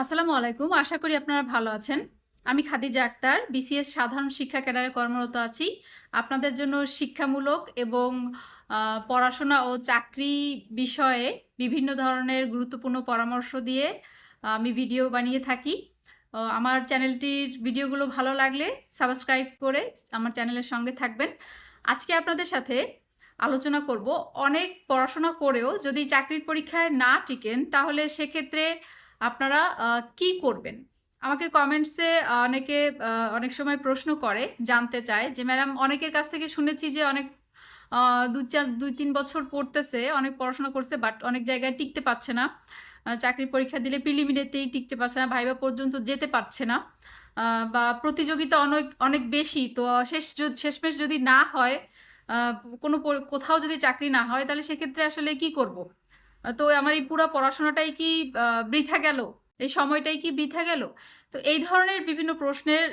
আসসালামু আলাইকুম। আশা করি আপনারা ভালো আছেন। আমি খাদিজা আক্তার বিসিএস সাধারণ শিক্ষা ক্যাডারে কর্মরত আছি। আপনাদের জন্য শিক্ষামূলক এবং পড়াশোনা ও চাকরি বিষয়ে বিভিন্ন ধরনের গুরুত্বপূর্ণ পরামর্শ দিয়ে আমি ভিডিও বানিয়ে থাকি। আমার চ্যানেলটির ভিডিওগুলো ভালো লাগলে সাবস্ক্রাইব করে আমার চ্যানেলের সঙ্গে থাকবেন। আজকে আপনাদের সাথে আলোচনা করব অনেক পড়াশোনা করেও যদি চাকরির পরীক্ষায় না টিকেন, তাহলে সেক্ষেত্রে আপনারা কি করবেন? আমাকে কমেন্টসে অনেকে অনেক সময় প্রশ্ন করে, জানতে চায় যে, ম্যাডাম, অনেকের কাছ থেকে শুনেছি যে অনেক দু চার, দুই তিন বছর পড়তেছে, অনেক পড়াশোনা করছে বাট অনেক জায়গায় টিকতে পারছে না। চাকরির পরীক্ষা দিলে প্রিলিমিনারিতেই টিকতে পারছে না, ভাইবা পর্যন্ত যেতে পারছে না। বা প্রতিযোগিতা অনেক অনেক বেশি, তো শেষ শেষমেশ যদি না হয় কোনো কোথাও যদি চাকরি না হয়, তাহলে সেক্ষেত্রে আসলে কি করব? তো আমার এই পুরো পড়াশোনাটাই কি বৃথা গেল? এই সময়টাই কি বৃথা গেল? তো এই ধরনের বিভিন্ন প্রশ্নের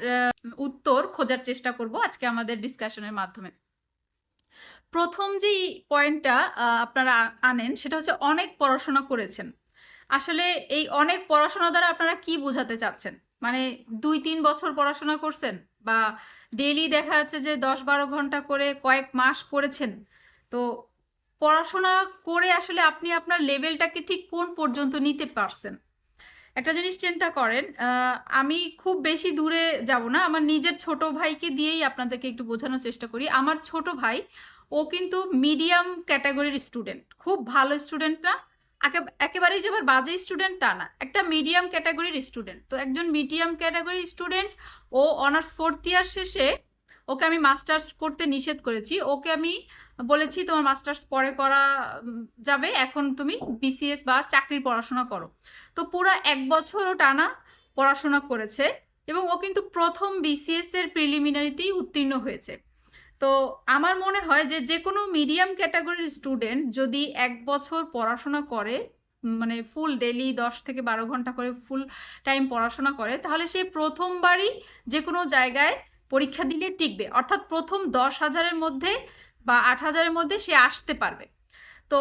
উত্তর খোঁজার চেষ্টা করব আজকে আমাদের ডিসকাশনের মাধ্যমে। প্রথম যে পয়েন্টটা আপনারা আনেন, সেটা হচ্ছে অনেক পড়াশোনা করেছেন। আসলে এই অনেক পড়াশোনা দ্বারা আপনারা কি বোঝাতে চাচ্ছেন? মানে দুই তিন বছর পড়াশোনা করছেন বা ডেইলি দেখা যাচ্ছে যে দশ বারো ঘণ্টা করে কয়েক মাস পড়েছেন। তো পড়াশোনা করে আসলে আপনি আপনার লেভেলটাকে ঠিক কোন পর্যন্ত নিতে পারছেন? একটা জিনিস চিন্তা করেন আমি খুব বেশি দূরে যাব না। আমার নিজের ছোট ভাইকে দিয়েই আপনাদেরকে একটু বোঝানোর চেষ্টা করি। আমার ছোট ভাই, ও কিন্তু মিডিয়াম ক্যাটাগরির স্টুডেন্ট খুব ভালো স্টুডেন্ট না। একে- একেবারেই যে আবার বাজে স্টুডেন্ট তা না। একটা মিডিয়াম ক্যাটাগরির স্টুডেন্ট তো একজন মিডিয়াম ক্যাটাগরির স্টুডেন্ট ও অনার্স ফোর্থ ইয়ার শেষে ওকে আমি মাস্টার্স করতে নিষেধ করেছি। ওকে আমি বলেছি তোমার মাস্টার্স পরে করা যাবে। এখন তুমি বিসিএস বা চাকরির পড়াশোনা করো। তো পুরো এক বছরও টানা পড়াশোনা করেছে এবং ও কিন্তু প্রথম বিসিএস এর প্রিলিমিনারিতেই উত্তীর্ণ হয়েছে। তো আমার মনে হয় যে যে কোনো মিডিয়াম ক্যাটাগরির স্টুডেন্ট যদি এক বছর পড়াশোনা করে মানে ফুল ডেলি দশ থেকে বারো ঘণ্টা করে ফুল টাইম পড়াশোনা করে, তাহলে সে প্রথমবারই যে কোনো জায়গায় পরীক্ষা দিলে টিকবে। অর্থাৎ প্রথম দশ হাজারের মধ্যে বা আট হাজারের মধ্যে সে আসতে পারবে। তো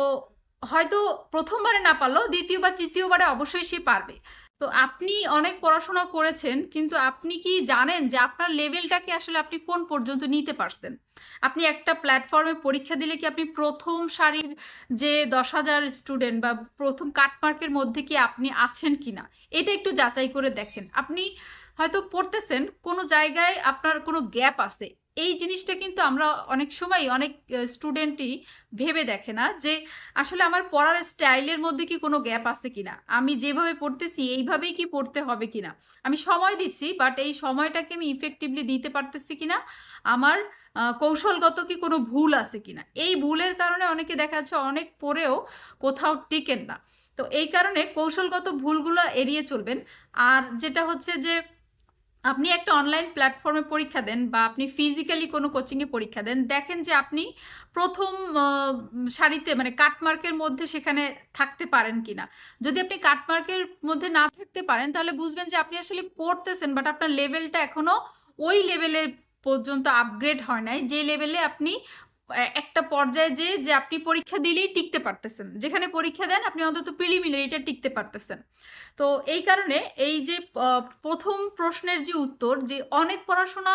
হয়তো প্রথমবারে না পারলেও দ্বিতীয় বা তৃতীয়বারে অবশ্যই সে পারবে। তো আপনি অনেক পড়াশোনা করেছেন, কিন্তু আপনি কি জানেন যে আপনার লেভেলটাকে আসলে আপনি কোন পর্যন্ত নিতে পারছেন? আপনি একটা প্ল্যাটফর্মে পরীক্ষা দিলে কি আপনি প্রথম সারির যে দশ হাজার স্টুডেন্ট বা প্রথম কাটমার্কের মধ্যে কি আপনি আছেন কি না এটা একটু যাচাই করে দেখেন। আপনি হয়তো পড়তেছেন, কোনো জায়গায় আপনার কোনো গ্যাপ আছে। এই জিনিসটা কিন্তু আমরা অনেক সময় অনেক স্টুডেন্টই ভেবে দেখে না যে আসলে আমার পড়ার স্টাইলের মধ্যে কি কোনো গ্যাপ আছে কিনা? আমি যেভাবে পড়তেছি এইভাবেই কি পড়তে হবে কিনা? আমি সময় দিচ্ছি বাট এই সময়টাকে আমি ইফেক্টিভলি দিতে পারতেছি কিনা? আমার কৌশলগত কি কোনো ভুল আছে কিনা? এই ভুলের কারণে অনেকে দেখা যাচ্ছে অনেক পড়েও কোথাও টিকেন না। তো এই কারণে কৌশলগত ভুলগুলো এড়িয়ে চলবেন। আর যেটা হচ্ছে যে আপনি একটা অনলাইন প্ল্যাটফর্মে পরীক্ষা দেন বা আপনি ফিজিক্যালি কোনো কোচিংয়ে পরীক্ষা দেন, দেখেন যে আপনি প্রথম সারিতে মানে কাটমার্কের মধ্যে সেখানে থাকতে পারেন কি না যদি আপনি কাটমার্কের মধ্যে না থাকতে পারেন, তাহলে বুঝবেন যে আপনি আসলে পড়তেছেন বাট আপনার লেভেলটা এখনও ওই লেভেলে পর্যন্ত আপগ্রেড হয় নাই। যে লেভেলে আপনি একটা পর্যায়ে যে যে আপনি পরীক্ষা দিলেই টিকতে পারতেছেন। যেখানে পরীক্ষা দেন, আপনি অন্তত প্রিলিমিনারিটা টিকতে পারতেছেন। তো এই কারণে এই যে প্রথম প্রশ্নের যে উত্তর, যে অনেক পড়াশোনা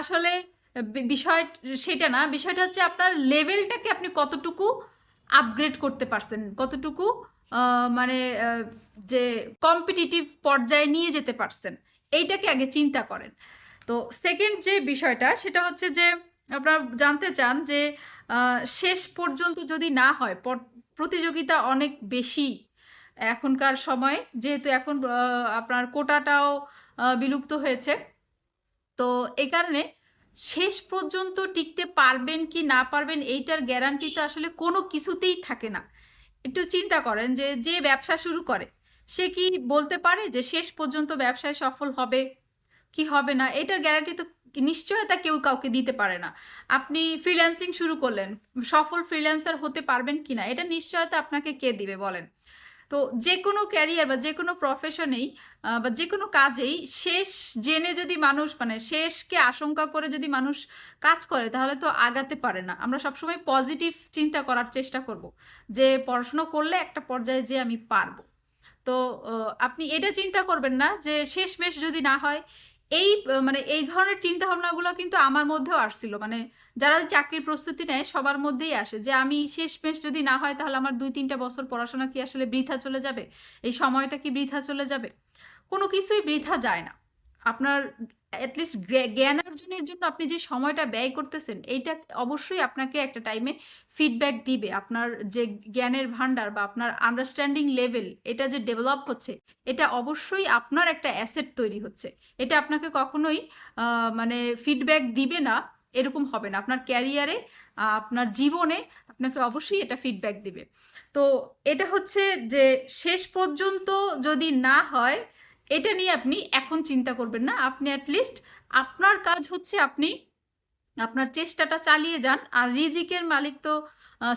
আসলে বিষয়, সেটা না, বিষয়টা হচ্ছে আপনার লেভেলটাকে আপনি কতটুকু আপগ্রেড করতে পারছেন, কতটুকু মানে যে কম্পিটিটিভ পর্যায়ে নিয়ে যেতে পারছেন, এইটাকে আগে চিন্তা করেন। তো সেকেন্ড যে বিষয়টা, সেটা হচ্ছে যে আপনারা জানতে চান যে শেষ পর্যন্ত যদি না হয়, পর- প্রতিযোগিতা অনেক বেশি এখনকার সময়, যেহেতু এখন আপনার কোটাটাও বিলুপ্ত হয়েছে। তো এই কারণে শেষ পর্যন্ত টিকতে পারবেন কি না পারবেন, এইটার গ্যারান্টি তো আসলে কোনো কিছুতেই থাকে না। একটু চিন্তা করেন যে যে ব্যবসা শুরু করে, সে কি বলতে পারে যে, শেষ পর্যন্ত ব্যবসায় সফল হবে, কি হবে না? এটার গ্যারান্টি তো নিশ্চয়তা কেউ কাউকে দিতে পারে না। আপনি ফ্রিল্যান্সিং শুরু করলেন, সফল ফ্রিল্যান্সার হতে পারবেন কি না এটা নিশ্চয়তা আপনাকে কে দিবে বলেন? তো যে কোনো ক্যারিয়ার বা যে কোনো প্রফেশনেই বা যে কোনো কাজেই শেষ জেনে যদি মানুষ মানে শেষকে আশঙ্কা করে যদি মানুষ কাজ করে, তাহলে তো আগাতে পারে না। আমরা সবসময় পজিটিভ চিন্তা করার চেষ্টা করব, যে পড়াশোনা করলে একটা পর্যায়ে যে আমি পারব। তো আপনি এটা চিন্তা করবেন না যে শেষমেশ যদি না হয় এই মানে এই ধরনের চিন্তা ভাবনাগুলো কিন্তু আমার মধ্যেও আসছিল। মানে যারা চাকরির প্রস্তুতি নেয় সবার মধ্যেই আসে। যে আমি শেষমেশ যদি না হয় তাহলে আমার দুই তিনটা বছর পড়াশোনা কি আসলে বৃথা চলে যাবে? এই সময়টা কি বৃথা চলে যাবে? কোনো কিছুই বৃথা যায় না। আপনার অ্যাটলিস্ট জ্ঞান অর্জনের জন্য আপনি যে সময়টা ব্যয় করতেছেন, এইটা অবশ্যই আপনাকে একটা টাইমে ফিডব্যাক দিবে। আপনার যে জ্ঞানের ভান্ডার বা আপনার আন্ডারস্ট্যান্ডিং লেভেল এটা যে ডেভেলপ হচ্ছে, এটা অবশ্যই আপনার একটা অ্যাসেট তৈরি হচ্ছে। এটা আপনাকে কখনোই মানে ফিডব্যাক দিবে না, এরকম হবে না। আপনার ক্যারিয়ারে আপনার জীবনে আপনাকে অবশ্যই এটা ফিডব্যাক দিবে। তো এটা হচ্ছে যে শেষ পর্যন্ত যদি না হয় এটা নিয়ে আপনি এখন চিন্তা করবেন না। আপনি অ্যাটলিস্ট আপনার কাজ হচ্ছে আপনি আপনার চেষ্টাটা চালিয়ে যান। আর রিজিকের মালিক তো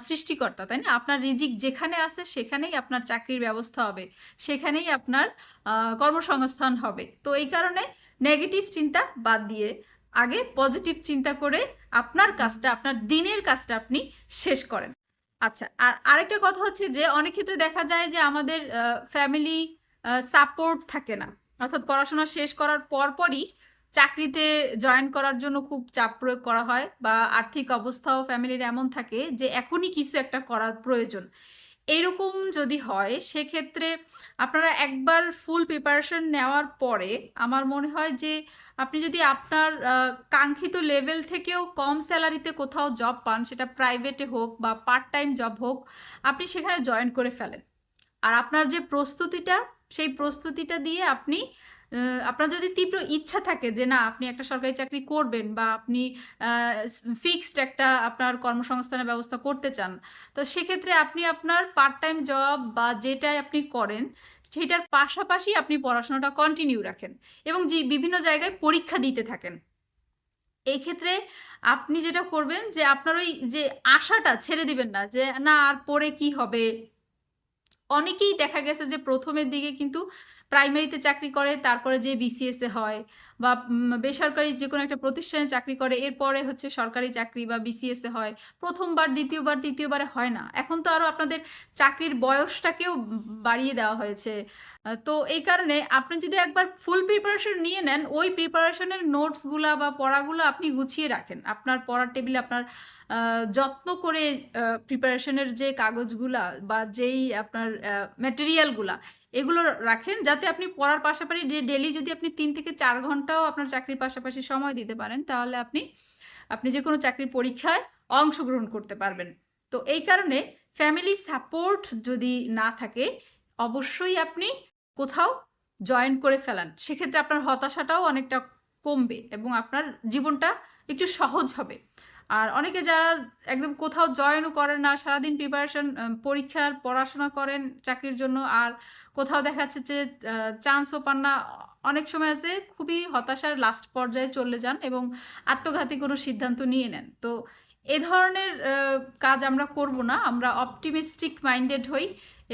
সৃষ্টিকর্তা, তাই না? আপনার রিজিক যেখানে আছে সেখানেই আপনার চাকরির ব্যবস্থা হবে। সেখানেই আপনার কর্মসংস্থান হবে। তো এই কারণে নেগেটিভ চিন্তা বাদ দিয়ে আগে পজিটিভ চিন্তা করে আপনার কাজটা, আপনার দিনের কাজটা আপনি শেষ করেন। আচ্ছা আর আরেকটা কথা হচ্ছে যে, অনেক ক্ষেত্রে দেখা যায় যে আমাদের ফ্যামিলি সাপোর্ট থাকে না। অর্থাৎ পড়াশোনা শেষ করার পরপরই চাকরিতে জয়েন করার জন্য খুব চাপ প্রয়োগ করা হয় বা আর্থিক অবস্থাও ফ্যামিলির এমন থাকে যে এখনই কিছু একটা করার প্রয়োজন। এইরকম যদি হয়, সেক্ষেত্রে আপনারা একবার ফুল প্রিপারেশন নেওয়ার পরে আমার মনে হয় যে আপনি যদি আপনার কাঙ্ক্ষিত লেভেল থেকেও কম স্যালারিতে কোথাও জব পান, সেটা প্রাইভেটে হোক বা পার্ট টাইম জব হোক, আপনি সেখানে জয়েন করে ফেলেন। আর আপনার যে প্রস্তুতিটা সেই প্রস্তুতিটা দিয়ে আপনি আপনার যদি তীব্র ইচ্ছা থাকে যে না, আপনি একটা সরকারি চাকরি করবেন বা আপনি ফিক্সড একটা আপনার কর্মসংস্থানের ব্যবস্থা করতে চান, তো সেক্ষেত্রে আপনি আপনার পার্ট টাইম জব বা যেটাই আপনি করেন, সেটার পাশাপাশি আপনি পড়াশোনাটা কন্টিনিউ রাখেন এবং যে বিভিন্ন জায়গায় পরীক্ষা দিতে থাকেন। এই ক্ষেত্রে আপনি যেটা করবেন যে আপনার ওই যে আশাটা ছেড়ে দিবেন না যে, না, আর পরে কি হবে? অনেকেই দেখা গেছে যে প্রথমের দিকে কিন্তু প্রাইমারিতে চাকরি করে তারপরে যে বিসিএসএ হয় বা বেসরকারি যে কোনো একটা প্রতিষ্ঠানে চাকরি করে, এরপরে হচ্ছে সরকারি চাকরি বা বিসিএসে হয়, প্রথমবার, দ্বিতীয়বার, তৃতীয়বারে হয় না। এখন তো আরও আপনাদের চাকরির বয়সটাকেও বাড়িয়ে দেওয়া হয়েছে। তো এই কারণে আপনি যদি একবার ফুল প্রিপারেশন নিয়ে নেন, ওই প্রিপারেশনের নোটসগুলা বা পড়াগুলো আপনি গুছিয়ে রাখেন। আপনার পড়ার টেবিলে আপনার যত্ন করে প্রিপারেশনের যে কাগজগুলা বা যেই আপনার ম্যাটেরিয়ালগুলা এগুলো রাখেন। যাতে আপনি পড়ার পাশাপাশি ডেলি যদি আপনি তিন থেকে চার ঘন্টাও আপনার চাকরির পাশাপাশি সময় দিতে পারেন, তাহলে আপনি আপনি যে কোনো চাকরির পরীক্ষায় অংশগ্রহণ করতে পারবেন। তো এই কারণে ফ্যামিলি সাপোর্ট যদি না থাকে, অবশ্যই আপনি কোথাও জয়েন করে ফেলান। সেক্ষেত্রে আপনার হতাশাটাও অনেকটা কমবে এবং আপনার জীবনটা একটু সহজ হবে। আর অনেকে যারা একদম কোথাও জয়েনও করেন না, সারাদিন প্রিপারেশন পরীক্ষার পড়াশোনা করেন চাকরির জন্য, আর কোথাও দেখা যাচ্ছে যে চান্সও পান না, অনেক সময় আছে খুবই হতাশার লাস্ট পর্যায়ে চলে যান এবং আত্মঘাতী কোনো সিদ্ধান্ত নিয়ে নেন। তো এ ধরনের কাজ আমরা করব না, আমরা অপটিমিস্টিক মাইন্ডেড হই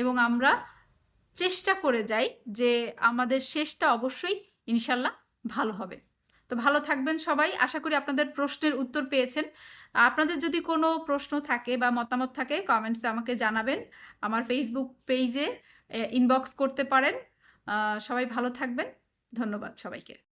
এবং আমরা চেষ্টা করে যাই যে আমাদের শেষটা অবশ্যই ইনশাল্লাহ ভালো হবে। তো ভালো থাকবেন সবাই। আশা করি আপনাদের প্রশ্নের উত্তর পেয়েছেন। আপনাদের যদি কোনো প্রশ্ন থাকে বা মতামত থাকে কমেন্টসে আমাকে জানাবেন। আমার ফেসবুক পেজে ইনবক্স করতে পারেন। সবাই ভালো থাকবেন। ধন্যবাদ সবাইকে।